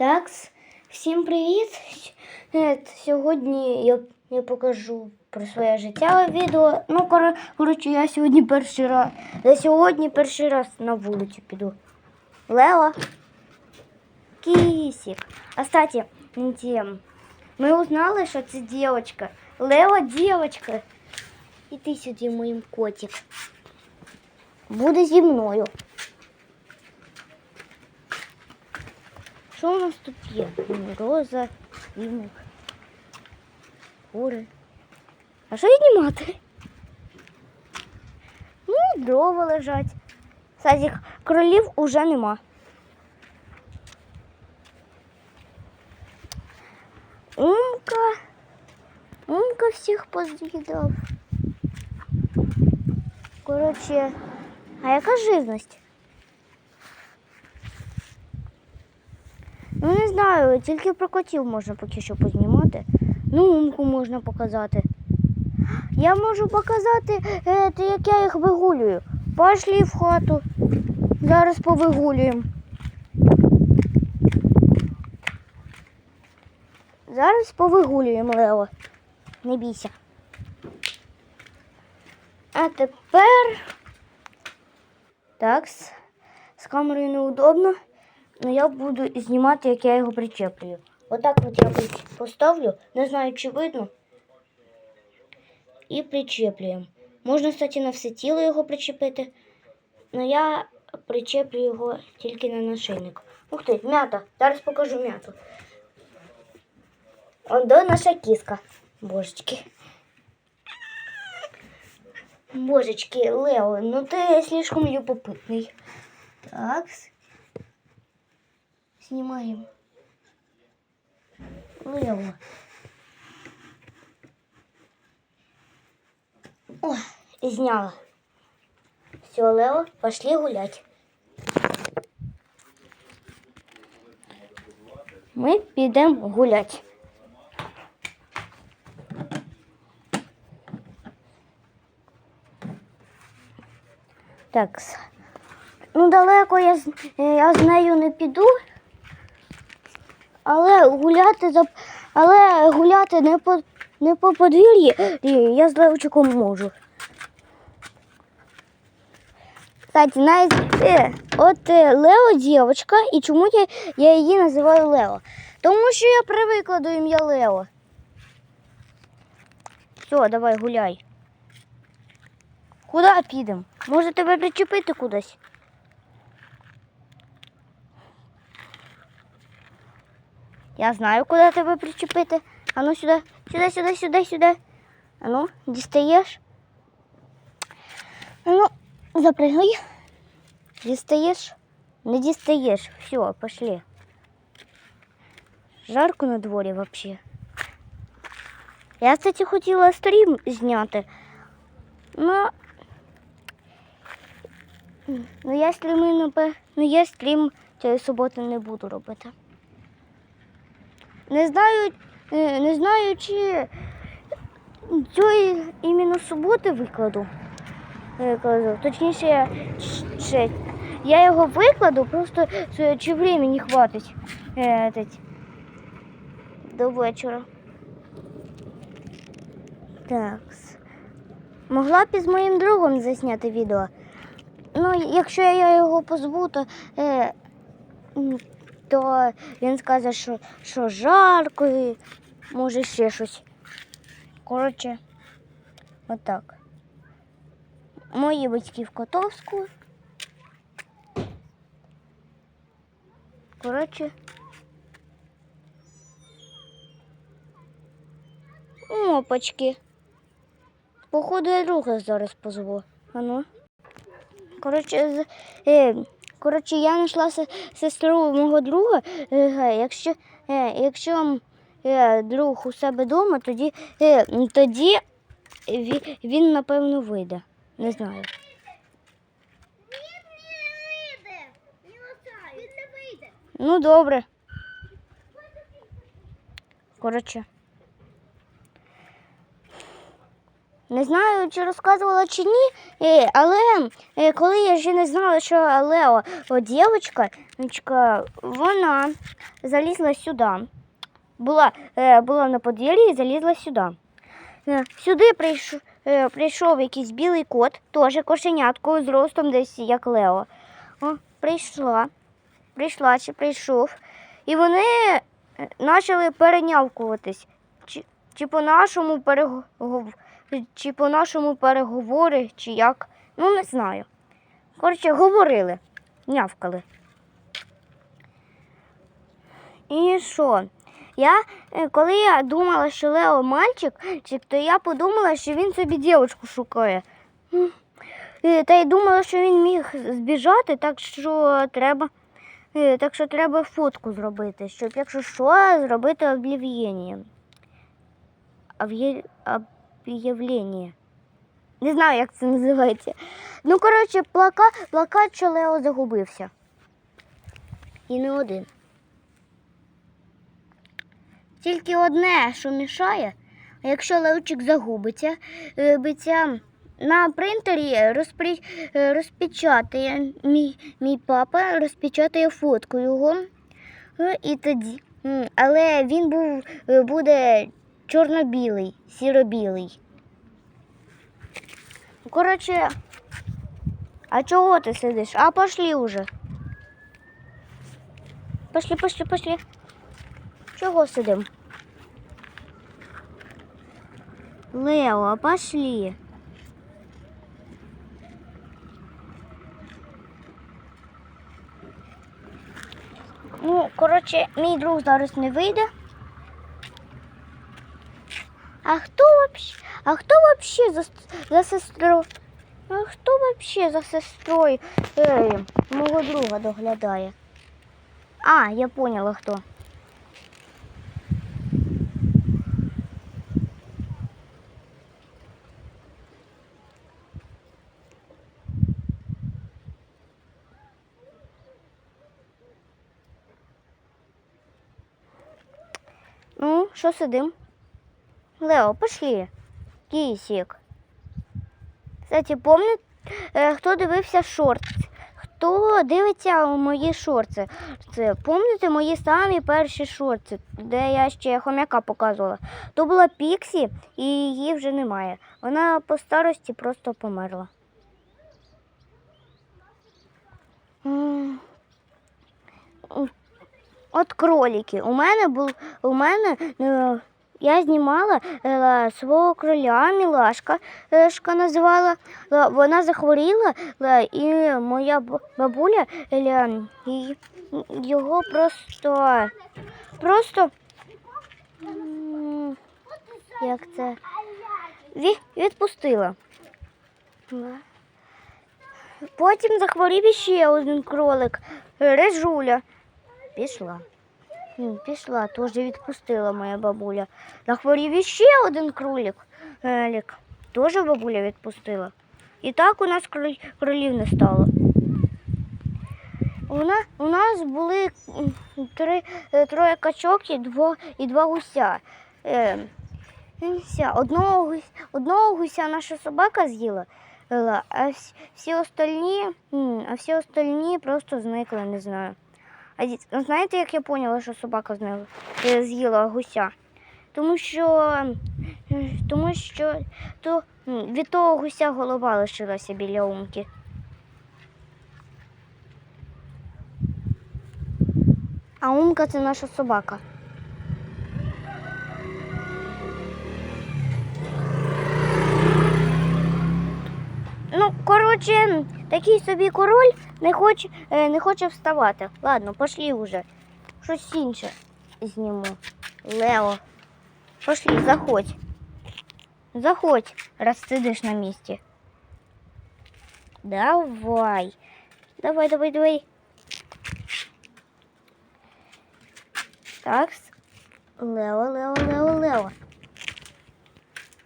Так, всім привіт! Е, Сьогодні я, я покажу про своє життя відео. Ну, кор- коротше, я сьогодні перший раз. Я сьогодні перший раз на вулицю піду. Лео. Кисик. А. Ми узнали, що це дівчинка. Лео дівчинка. І ти сюди, моїм котик. Буде зі мною. Що у нас тут є? Роза, віник, кури. А що віднімати? Ну, дрова лежать. Кстати, кролів уже нема. Умка. Умка всіх позвідав. Коротше, а яка живність? Ну, не знаю, тільки про котів можна поки що познімати. Ну, умку можна показати. Я можу показати, е, як я їх вигулюю. Пошли в хату. Зараз повигулюємо. Зараз повигулюємо, Лео. Не бійся. А тепер. Так, з камерою неудобно. Ну, я буду знімати, як я його причеплюю. Отак от я поставлю, не знаю, чи видно. І причеплюємо. Можна, кстати, на все тіло його причепити. але я причеплю його тільки на нашийник. Ух ти, м'ята. Зараз покажу м'яту. Он до наша кіска. Божечки. Божечки, Лео, ну ти слишком любопитний. Так. Снимаем. Лево. О, сняла. Все, Лео, пошли гулять. Ми підемо гулять. Так. Ну, далеко я, я з нею не піду. Але гуляти за але гуляти не по не по подвір'ї я з Левчиком можу. Кстати, навіть е, от е, Лео дівчинка, і чому я, я її називаю Лео? Тому що я привикла до ім'я Лео. Все, давай гуляй. Куди підемо? Може тебе причепити кудись? Я знаю, куди тебе причепити. А ну сюди, сюди, сюди, сюди, сюди. А ну, дістаєш. Ну, запрыгай. Дістаєш? Не дістаєш. Все, пошли. Жарко на дворі взагалі. Я, кстати, хотіла стрім зняти. Ну, ну я стріми, ну я стрім цієї суботи не буду робити. Не знаю, е, не знаю, чи цієї іменно суботи викладу. Викладу. Точніше, я ще, я його викладу, просто чи- времени хватить е, до вечора. Так. Могла б із моїм другом засняти відео. Ну, якщо я його позву, то е, то він скаже, що, що жарко і може ще щось. Коротше, отак. Мої батьки в Котовську. Коротше. Опачки. Походу, я друга зараз позву. А ну. Коротше, з, е, коротше, я знайшла сестру мого друга. Е, якщо е, якщо е, друг у себе вдома, тоді, тоді він, напевно, вийде. Не знаю. Ну, добре. Коротше. Не знаю, чи розказувала чи ні, е, але е, коли я ще не знала, що Лео дівчинка, вона залізла сюди. Була, е, була на подвір'ї і залізла сюди. Сюди прийшов, прийшов якийсь білий кот, теж кошенятко з ростом десь як Лео. О, прийшла, прийшла чи прийшов. І вони почали перенявкуватись. Чи, чи по-нашому переговор, чи по-нашому переговори, чи як. Ну, не знаю. Коротше, говорили, нявкали. І що? Я, е, коли я думала, що Лео мальчик, то я подумала, що він собі дівчинку шукає. Е, Та й думала, що він міг збіжати, так що треба, е, так що треба фотку зробити, щоб, якщо що, зробити об'явлення. Об'є- Об'явлення. Не знаю, як це називається. Ну, коротше, плакат, плакат, що Лео загубився. І не один. Тільки одне, що мішає, якщо Левчик загубиться, биться на принтері розпри... розпечатає мій, мій папа, розпечатає фотку його. І тоді. Але він був, буде чорно-білий, сіро-білий. Коротше, а чого ти сидиш? А пошли уже. Пошли, пошли, пошли. Чого сидим? Лео, пошли. Ну, коротше, мій друг зараз не вийде. А хто вообще? А хто вообще за, за сестру? А хто вообще за сестрою е, мого друга доглядає? А, я поняла хто. Ну, що сидим? Лео, пошли. Кисик. Кстати, помните, е, хто дивився шорт? Хто дивиться мої шорти? Це помните мої самі перші шорти, де я ще хомяка показувала? То була Піксі, і її вже немає. Вона по старості просто померла. От кролики. У мене був у мене е, я знімала е, свого кроля, Мілашка е, називала. Е, Вона захворіла, і моя бабуля його просто просто як це відпустила. Потім захворів іще один кролик, Режуля. Пішла. Пішла, теж відпустила моя бабуля. Захворів іще один кролик. Елік. Теж бабуля відпустила. І так у нас кролів не стало. У нас, у нас були три, е, троє качок і, дво, і два гуся. Е. Одного, одного гуся наша собака з'їла, а всі остальні, а всі остальні просто зникли, не знаю. А ну, знаєте, як я поняла, що собака е, з'їла гуся? Тому що, тому що то, від того гуся голова лишилася біля умки. А умка це наша собака. Ну, коротше, такий собі король не хоче, не хоче вставати. Ладно, пошли вже. Щось інше зніму. Лео. Пошли, заходь. Заходь, раз сидиш на місці. Давай. Давай, давай, давай. Так. Лео, Лео, Лео, Лео.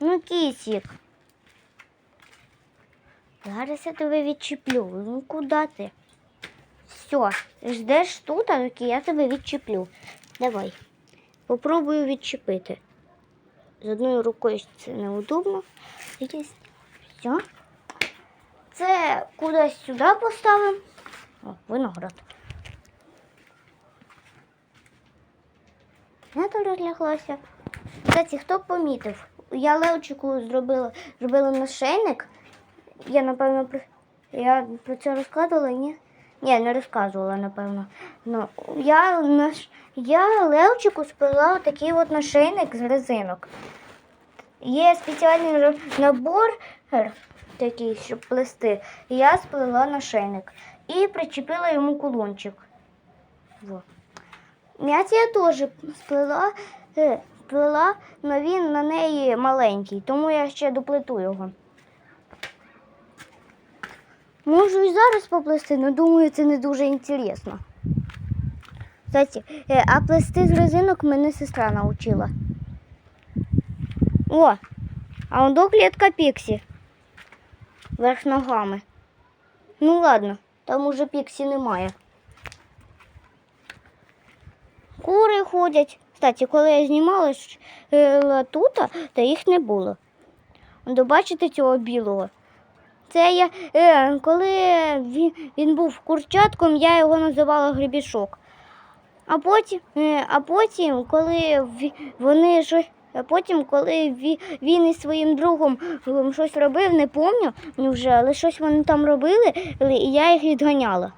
Ну, кисик. Зараз я тебе відчіплю. Ну куди ти? Все, ждеш тут, а доки я тебе відчіплю. Давай. Попробую відчепити. З одною рукою це неудобно. Все. Це кудись сюди поставимо. О, виноград. Я то розляглася. Кстати, хто помітив? Я Левчику зробила, зробила нашийник. Я, напевно, про, я про це розказувала, ні? Ні, не розказувала, напевно. Ну, я, наш, я Левчику сплела такий от нашийник з резинок. Є спеціальний набор такий, щоб плести. Я сплела нашийник. І причепила йому кулончик. Во. М'яч я теж сплела, е, сплела, але він на неї маленький, тому я ще доплету його. Можу і зараз поплести, але думаю, це не дуже інтересно. Кстати, е, а плести з резинок мене сестра навчила. О, а он до клітка Піксі. Верх ногами. Ну ладно, там уже Піксі немає. Кури ходять. Кстати, коли я знімала е, тут, то їх не було. До бачите цього білого? Це я, е, коли він, він був курчатком, я його називала гребішок. А потім, е, а потім, коли вони щось. А потім, коли ві- він із своїм другом ем, щось робив, не пам'ятаю вже, але щось вони там робили, і я їх відганяла.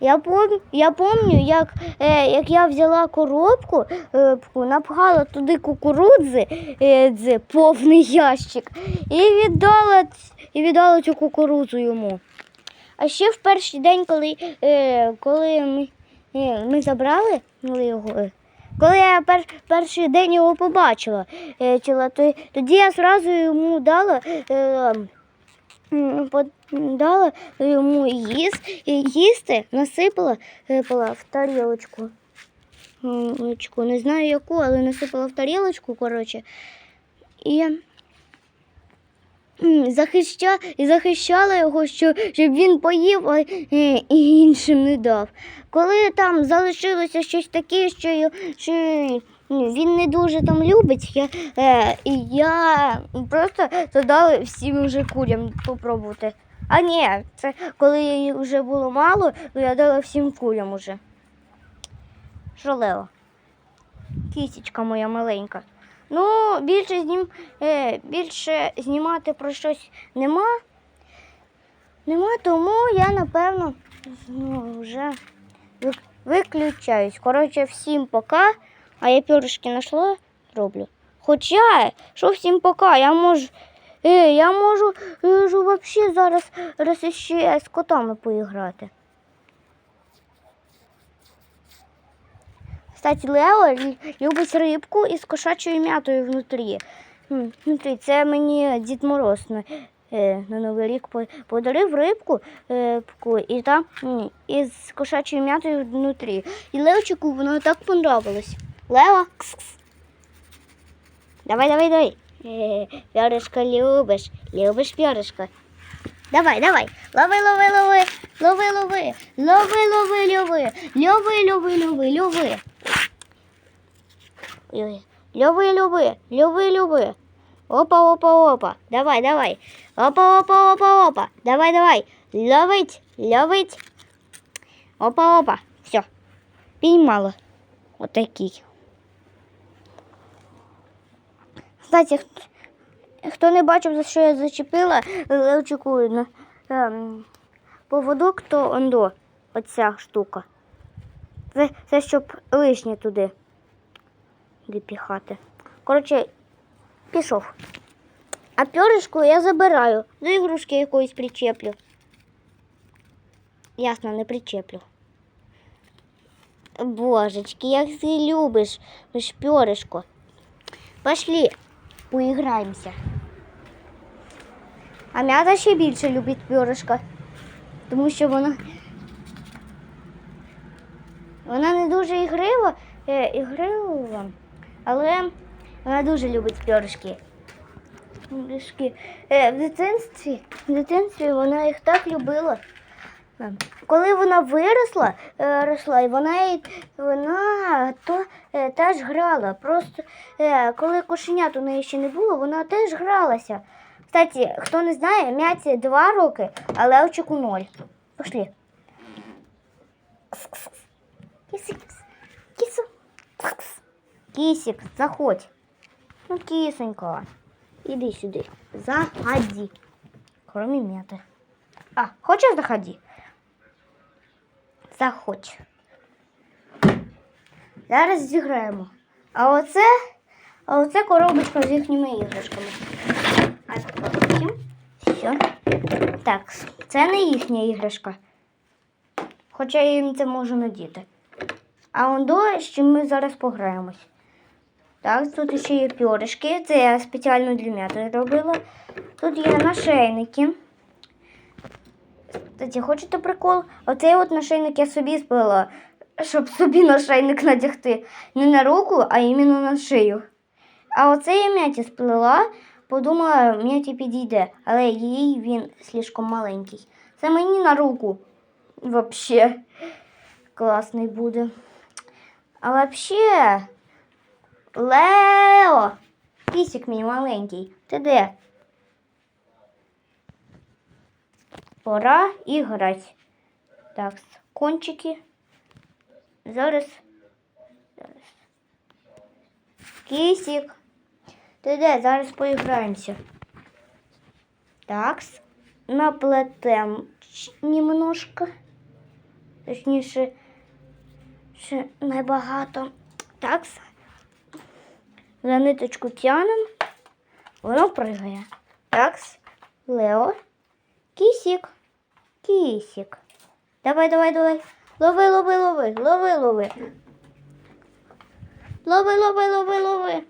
Я пом... я пам'ятаю, як, е, як я взяла коробку, е, напхала туди кукурудзи, е, дзе, повний ящик, і віддала, і віддала цю кукурудзу йому. А ще в перший день, коли, е, коли ми, е, ми забрали його, е, коли я пер, перший день його побачила, е, чула, то, тоді я одразу йому дала. Е, м, по- дала йому їс, їсти, насипала е, в тарілочку. Не знаю яку, але насипала в тарілочку, коротше. І захища, і захищала його, що, щоб він поїв, е, і іншим не дав. Коли там залишилося щось таке, що, що він не дуже там любить, я, е, я просто задала всім вже курям попробувати. А ні, це коли її вже було мало, то я дала всім курям уже. Шалева. Кісічка моя маленька. Ну, більше, знім, е, більше знімати про щось нема. Нема, тому я, напевно, ну, вже виключаюсь. Коротше, всім пока. А я пюрешки знайшла, роблю. Хоча, що всім пока, я можу. Е, я можу, е, взагалі зараз раз ще з котами поіграти. Кстати, Лео любить рибку із кошачою м'ятою внутрі. Внутрі. Це мені Дід Мороз на, е, на Новий рік подарив рибку е, і там із кошачою м'ятою внутрі. І Левчику воно так понравилось. Лео, кс-кс. Давай, давай, давай. Е, Пёрышко любиш, любиш пёрышко. Давай, давай. Лови, лови, лови. Лови, лови. Лови, лови, лови. Лови, лови, лови, лови. Лови, лови, лови, лови. Опа, опа, опа. Давай, давай. Опа, опа, опа, опа. Давай, давай. Ловить, ловить. Опа, опа. Все. Піймала. Отакий. Кстати, хто, не бачив, за що я зачепила Левчику на ем, поводок, то ондо, оця штука. Це, це щоб лишнє туди допіхати. Коротше, пішов. А пьоришку я забираю. До ігрушки якоїсь причеплю. Ясно, не причеплю. Божечки, як ти любиш шпьоришко. Пошли, поіграємося. А м'ята ще більше любить пьоришка, тому що вона. Вона не дуже ігрива, е, ігрива, але вона дуже любить. Пьоришки. Е, в дитинстві, в дитинстві вона їх так любила. Коли вона виросла, е, росла, і вона, вона то е, теж грала. Просто е, коли кошенят у неї ще не було, вона теж гралася. Кстати, хто не знає, м'яці два роки, а Левчику ноль. Пошли. Кису. Кисик, заходь. Ну, кисонька. Іди сюди. Заходи. Кроме мяти. А, хочеш заходи? Заходь. Зараз зіграємо. А оце, а оце коробочка з їхніми іграшками. А потім. Все. Так, це не їхня іграшка. Хоча я їм це можу надіти. А он до, з чим ми зараз пограємось. Так, тут ще є пьоришки. Це я спеціально для м'яти робила. Тут є нашейники. Кстати, хочете прикол? Оцей от нашийник я собі сплела, щоб собі нашийник надягти. Не на руку, а іменно на шию. А оцей я м'яті сплела, подумала, м'яті підійде, але їй він слишком маленький. Це мені на руку. Вообще класний буде. А вообще, Лео, кісик мій маленький, ти де? Пора і грати. Так, кончики. Зараз. Зараз. Кисик. Ти де? Зараз поіграємося. Так, наплетем немножко. Точніше, ще небагато. Так. За ниточку тянем. Воно пригає. Так. Лео. Кисик. Кисик. Давай, давай, давай. Лови, лови, лови, лови, лови. Лови, лови, лови, лови.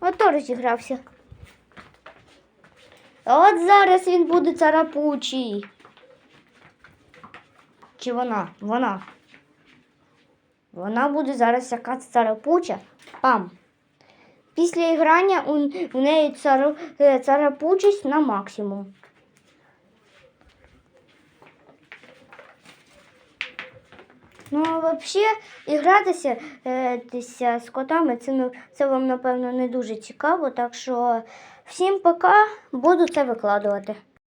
Ото розігрався. От зараз він буде царапучий. Чи вона? Вона. Вона буде зараз якась царапуча. Пам. Після іграння у, у неї цару, е, царапучість на максимум. Ну, а взагалі, і гратися е, з котами, це, ну, це вам, напевно, не дуже цікаво. Так що всім пока, буду це викладувати.